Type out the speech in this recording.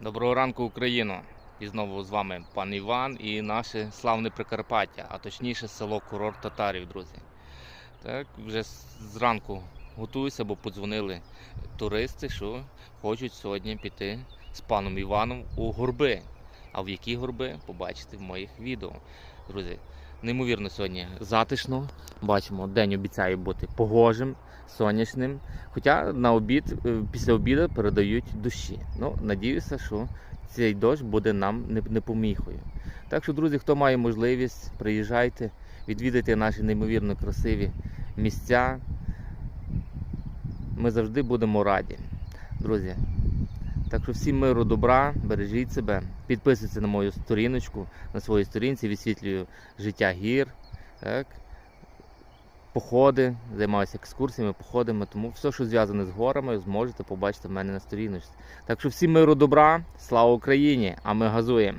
Доброго ранку, Україно! І знову з вами пан Іван і наше славне Прикарпаття, а точніше село Курорт Татарів, друзі. Так, вже зранку готуюся, бо подзвонили туристи, що хочуть сьогодні піти з паном Іваном у горби. А в які горби побачите в моїх відео. Друзі, неймовірно сьогодні затишно. Бачимо, день обіцяє бути погожим, сонячним. Хоча на обід, е, після обіду передають дощі. Ну, надіюся, що цей дощ буде нам не, не. Так що, друзі, хто має можливість, приїжджайте, відвідайте наші неймовірно красиві місця. Ми завжди будемо раді. Друзі. Так що всім миру, добра, бережіть себе, підписуйтесь на мою сторіночку, на своїй сторінці висвітлюю життя гір, так, походи, займаюся екскурсіями, походами, тому все, що зв'язане з горами, зможете побачити в мене на сторіночці. Так що всім миру, добра, слава Україні! А ми газуємо!